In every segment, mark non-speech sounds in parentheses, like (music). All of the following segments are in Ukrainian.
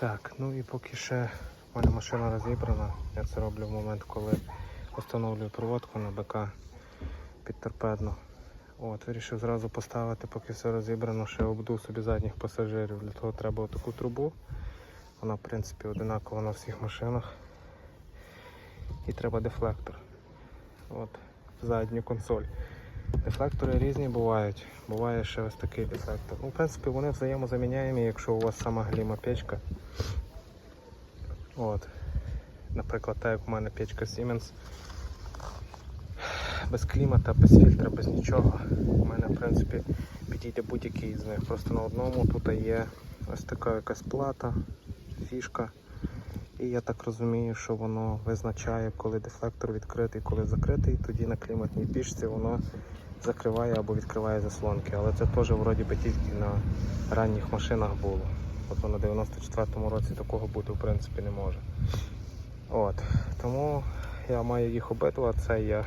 Так, ну і поки ще в мене машина розібрана. Я це роблю в момент, коли встановлюю проводку на БК під торпедну. От, вирішив зразу поставити, поки все розібрано, ще обду собі задніх пасажирів. Для того треба таку трубу. Вона, в принципі, одинакова на всіх машинах. І треба дефлектор. От, задню консоль. Дефлектори різні бувають. Буває ще ось такий дефлектор. Ну, в принципі, вони взаємозаміняємі, якщо у вас сама гліма печка. От. Наприклад, так як у мене печка Siemens. Без клімата, без фільтра, без нічого. У мене, в принципі, підійде будь-який з них. Просто на одному тут є ось така якась плата, фішка. І я так розумію, що воно визначає, коли дефлектор відкритий, коли закритий. Тоді на кліматній пішці воно закриває або відкриває заслонки. Але це теж вроді би тільки на ранніх машинах було. От на 94-му році такого бути в принципі не може. От. Тому я маю їх обидва, це є.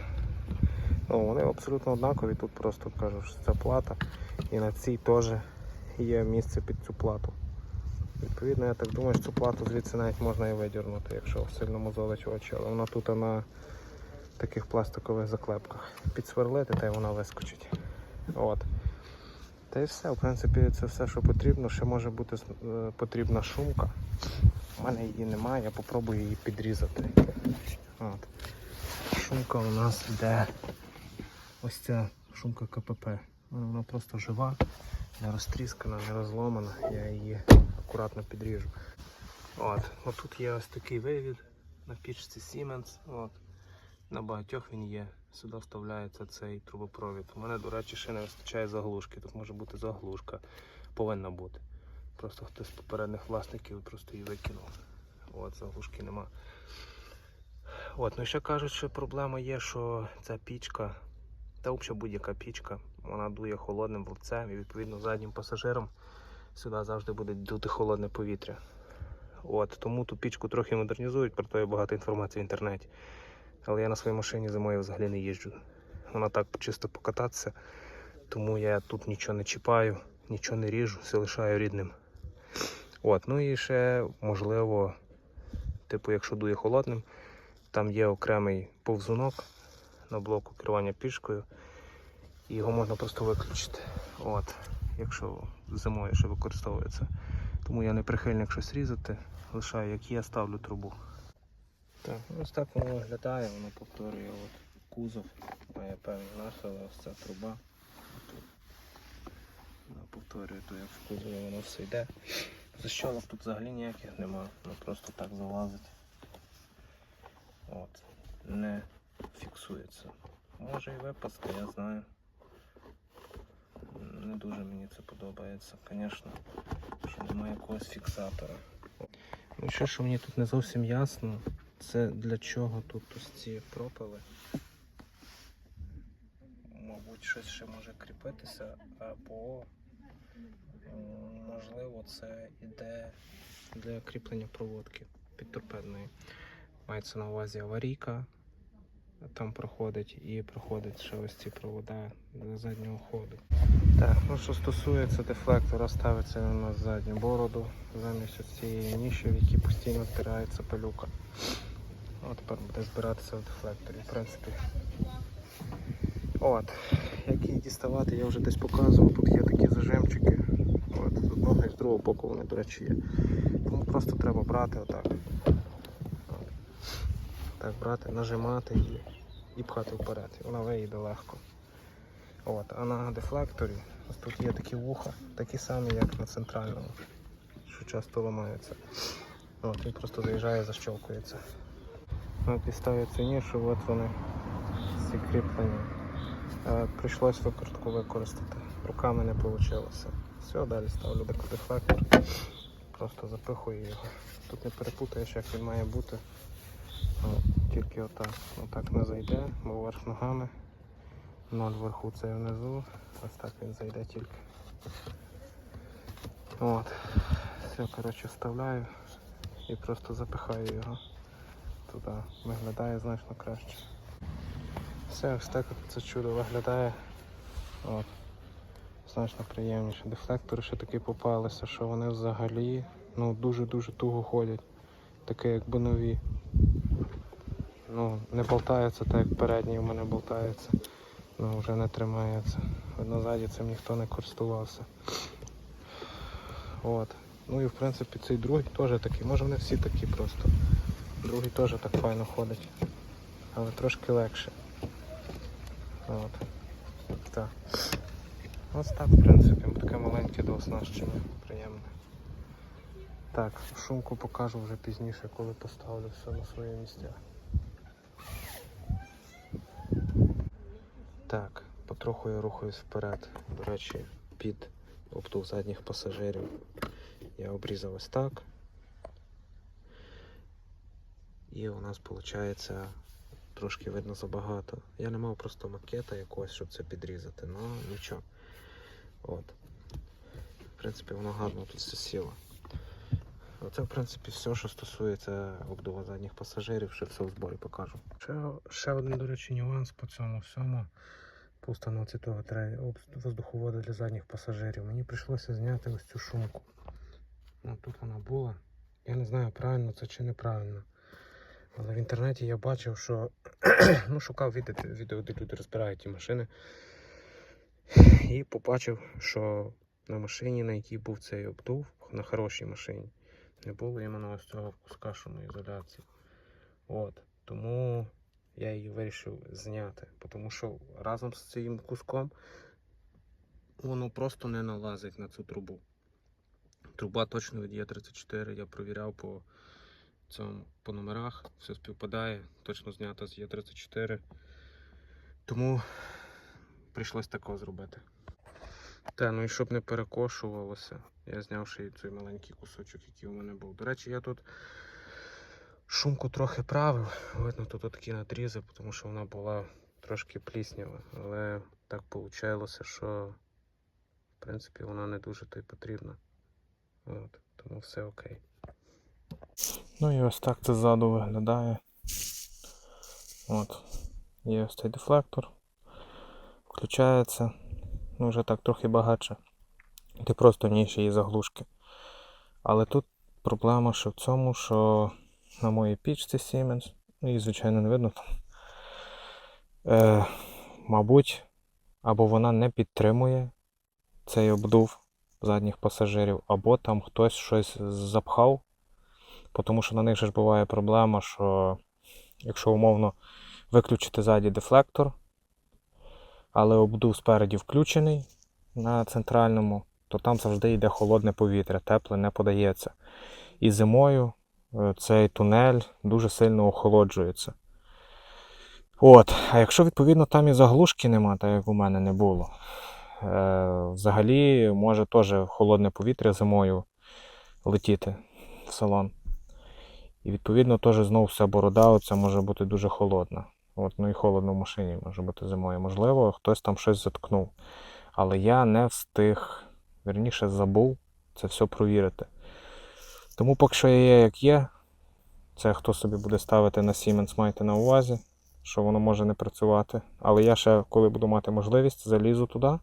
Ну, вони абсолютно однакові, тут просто кажу, що це плата. І на цій теж є місце під цю плату. Відповідно, я так думаю, що цю плату звідси навіть можна і видірнути, якщо сильно мозолить очі, але вона тут на таких пластикових заклепках. Підсверлити, та й вона вискочить. От. Та й все, в принципі, це все, що потрібно. Ще може бути е, потрібна шумка. У мене її немає, я попробую її підрізати. От. Шумка у нас йде ось ця шумка КПП. Вона просто жива, не розтріскана, не розломана. Я її акуратно підріжу. От. От тут є ось такий вивід на пічці Siemens. От. На багатьох він є. Сюди вставляється цей трубопровід. У мене, до речі, ще не вистачає заглушки. Тут може бути заглушка. Повинна бути. Просто хтось з попередніх власників просто її викинув. От, заглушки нема. От, ну ще кажуть, що проблема є, що ця пічка, та взагалі будь-яка пічка, вона дує холодним вливцем і відповідно заднім пасажирам сюди завжди буде дути холодне повітря. От, тому ту пічку трохи модернізують, про то є багато інформації в інтернеті. Але я на своїй машині зимою взагалі не їжджу. Вона так чисто покататися, тому я тут нічого не чіпаю, нічого не ріжу, все лишаю рідним. От, ну і ще можливо, типу, якщо дує холодним, там є окремий повзунок на блоку керування пішкою, і його можна просто виключити. От, якщо зимою ще використовується. Тому я не прихильник щось різати, лишаю як є, ставлю трубу. Так, ну, ось так воно виглядає, воно повторює от кузов, має певні нахили, ось ця труба. Вона повторює то, як в кузові воно все йде. Защолок тут взагалі ніяких нема, воно просто так залазить. От. Не фіксується. Може і випаска, я знаю. Не дуже мені це подобається, звісно, що немає якогось фіксатора. Ну, ще, що мені тут не зовсім ясно, це для чого тут ось ці пропили. Мабуть, щось ще може кріпитися, або можливо це іде для кріплення проводки підторпедної. Мається на увазі аварійка. Там проходить і проходить ще ось ці провода для заднього ходу. Так, ну що стосується дефлектора, ставиться він на задню бороду замість цієї ніші, в якій постійно збирається пилюка. От тепер буде збиратися в дефлекторі, в принципі. От, як її діставати, я вже десь показував. Тут є такі зажимчики. От, з одного і з другого боку вони, до речі, є. Тому просто треба брати отак. От. Так, брати, нажимати і, і пхати вперед. Вона виїде легко. От, а на дефлекторі ось тут є такі вуха, такі самі, як на центральному, що часто ламаються. От, він просто заїжджає, защелкується. От і нішу, от вони всі кріплення. Е, Прийшлось викрутку використати. Руками не вийшло. Все, далі ставлю дефлектор. Просто запихую його. Тут не перепутаєш, як він має бути. Тільки отак. Отак не зайде, бо вверх ногами. Ноль вверху це внизу. Ось так він зайде тільки. От. Все, коротше, вставляю і просто запихаю його туди. Виглядає значно краще. Все, ось так це чудо виглядає. От. Значно приємніше. Дефлектори ще такі попалися, що вони взагалі ну дуже-дуже туго ходять. Таке якби нові. Ну, не болтаються так, як передній у мене болтається. Ну, вже не тримається. Видно, цим ніхто не користувався. От. Ну і в принципі цей другий теж такий. Може вони всі такі просто. Другий теж так файно ходить. Але трошки легше. От. Так. Ось так, в принципі, таке маленьке дооснащення, приємне. Так, шумку покажу вже пізніше, коли поставлю все на своє місця. Так, потроху я рухаюсь вперед. До речі, під обтув задніх пасажирів я обрізав ось так. І у нас виходить трошки видно забагато. Я не мав просто макета якогось, щоб це підрізати, але нічого. От. В принципі, воно гарно тут все сіло. Оце, в принципі, все, що стосується обдува задніх пасажирів, ще все в зборі покажу. Ще, ще один, до речі, нюанс по цьому всьому. По установці того об- для задніх пасажирів. Мені прийшлося зняти ось цю шумку. Ну, тут вона була. Я не знаю, правильно це чи неправильно. Але в інтернеті я бачив, що (clears throat) ну, шукав відео, відео, де люди розбирають ті машини. І побачив, що на машині, на якій був цей обдув, на хорошій машині, не було іменно ось цього куска шумоізоляції. От. Тому я її вирішив зняти. Тому що разом з цим куском воно просто не налазить на цю трубу. Труба точно від Є34, я провіряв по цьому по номерах, все співпадає, точно знято з Є34. Тому прийшлось такого зробити. Та, ну і щоб не перекошувалося, я зняв ще й цей маленький кусочок, який у мене був. До речі, я тут шумку трохи правив. Видно, тут такі надрізи, тому що вона була трошки пліснява. Але так вийшло, що в принципі вона не дуже то й потрібна. От, тому все окей. Ну і ось так це ззаду виглядає. От. Є ось цей дефлектор. Включається. Ну, вже так трохи багатше. Ти просто в ній ще є заглушки. Але тут проблема ще в цьому, що на моїй пічці Siemens, ну її, звичайно, не видно. Е, мабуть, або вона не підтримує цей обдув задніх пасажирів, або там хтось щось запхав. Тому що на них же ж буває проблема, що якщо умовно виключити ззаді дефлектор, але обдув спереді включений на центральному, то там завжди йде холодне повітря, тепле не подається. І зимою е, цей тунель дуже сильно охолоджується. От, а якщо відповідно там і заглушки нема, так як у мене не було, е, взагалі може теж холодне повітря зимою летіти в салон. І відповідно теж знову вся борода оця може бути дуже холодна. От, ну і холодно в машині може бути зимою. Можливо, хтось там щось заткнув. Але я не встиг, верніше забув це все провірити. Тому поки що є як є. Це хто собі буде ставити на Siemens, майте на увазі, що воно може не працювати. Але я ще, коли буду мати можливість, залізу туди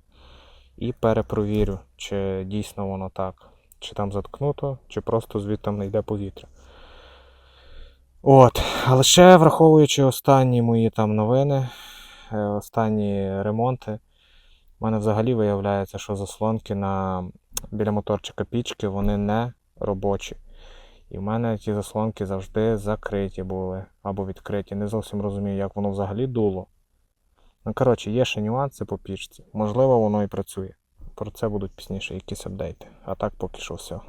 і перепровірю, чи дійсно воно так. Чи там заткнуто, чи просто звідти не йде повітря. От, але ще враховуючи останні мої там новини, е, останні ремонти, в мене взагалі виявляється, що заслонки на, біля моторчика пічки вони не робочі. І в мене ті заслонки завжди закриті були або відкриті. Не зовсім розумію, як воно взагалі дуло. Ну, коротше, є ще нюанси по пічці. Можливо, воно і працює. Про це будуть пізніше якісь апдейти. А так поки що все.